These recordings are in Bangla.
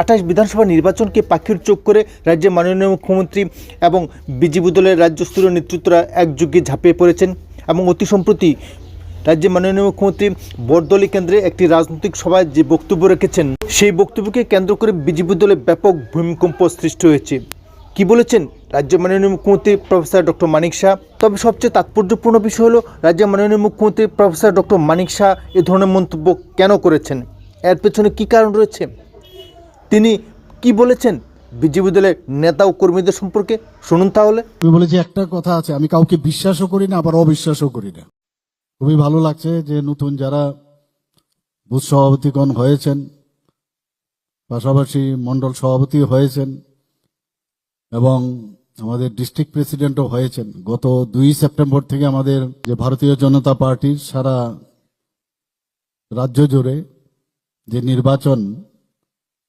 আঠাশ বিধানসভা নির্বাচনকে পাখির চোখ করে রাজ্যের মাননীয় মুখ্যমন্ত্রী এবং বিজেপি দলের রাজ্যস্তরীয় নেতৃত্বরা একযোগে ঝাঁপিয়ে পড়েছেন এবং অতি সম্প্রতি রাজ্যের মাননীয় মুখ্যমন্ত্রী বরদলি কেন্দ্রে একটি রাজনৈতিক সভায় যে বক্তব্য রেখেছেন, সেই বক্তব্যকে কেন্দ্র করে বিজেপি দলে ব্যাপক ভূমিকম্প সৃষ্টি হয়েছে। কি বলেছেন রাজ্যের মাননীয় মুখ্যমন্ত্রী প্রফেসর ডক্টর মানিক শাহ? তবে সবচেয়ে তাৎপর্যপূর্ণ বিষয় হলো, রাজ্যের মাননীয় মুখ্যমন্ত্রী প্রফেসর ডক্টর মানিক শাহ এ ধরনের মন্তব্য কেন করেছেন? এর পেছনে কী কারণ রয়েছে? তিনি কি বলেছেন? বিজেপি দলের নেতা ও কর্মীদের সম্পর্কে শুনুন তাহলে। আমি বলেছি, একটা কথা আছে, আমি কাউকে বিশ্বাসও করি না, আবার অবিশ্বাসও করি না। খুবই ভালো লাগছে যে নতুন যারা বুথ সভাপতিগণ হয়েছেন, পাশাপাশি মন্ডল সভাপতি হয়েছেন, এবং আমাদের ডিস্ট্রিক্ট প্রেসিডেন্টও হয়েছেন। গত দুই সেপ্টেম্বর থেকে আমাদের যে ভারতীয় জনতা পার্টির সারা রাজ্য জুড়ে যে নির্বাচন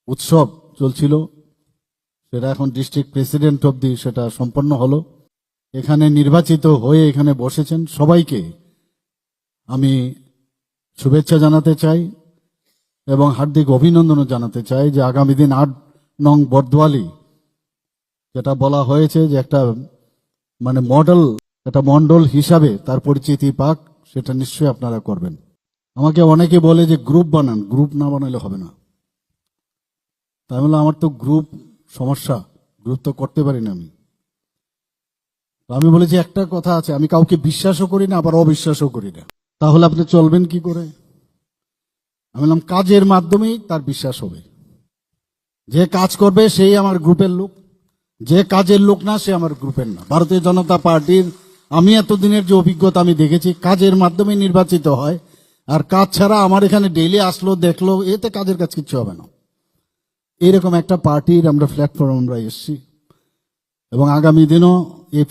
উৎসব চলছিল। সেটা এখন ডিস্ট্রিক্ট প্রেসিডেন্ট অব্দি সেটা সম্পন্ন হলো। এখানে নির্বাচিত হয়ে এখানে বসেছেন সবাইকে আমি শুভেচ্ছা জানাতে চাই এবং হার্দিক অভিনন্দনও জানাতে চাই যে আগামী দিন আট নং বর্দওয়ালি যেটা বলা হয়েছে যে একটা মানে মডেল, একটা মন্ডল হিসাবে তার পরিচিতি পাক, সেটা নিশ্চয়ই আপনারা করবেন। আমাকে অনেকে বলে যে গ্রুপ বানান গ্রুপ না বানালে হবে না। তাই বলে আমার তো গ্রুপ সমস্যা গ্রুপ তো করতে পারি না আমি আমি বলেছি, একটা কথা আছে, আমি কাউকে বিশ্বাসও করি না, আবার অবিশ্বাসও করি না। তাহলে আপনি চলবেন কি করে? আমি বললাম, কাজের মাধ্যমেই তার বিশ্বাস হবে। যে কাজ করবে, সেই আমার গ্রুপের লোক। যে কাজের লোক না, সে আমার গ্রুপের না। ভারতীয় জনতা পার্টির আমি এতদিনের যে অভিজ্ঞতা আমি দেখেছি, কাজের মাধ্যমে নির্বাচিত হয়। আর কাজ ছাড়া আমার এখানে ডেইলি আসলো, দেখল, এতে কাজের কাজ কিচ্ছু হবে না। এরকম একটা পার্টির আমরা প্ল্যাটফর্ম আমরা এসছি। এবং আগামী দিনও এই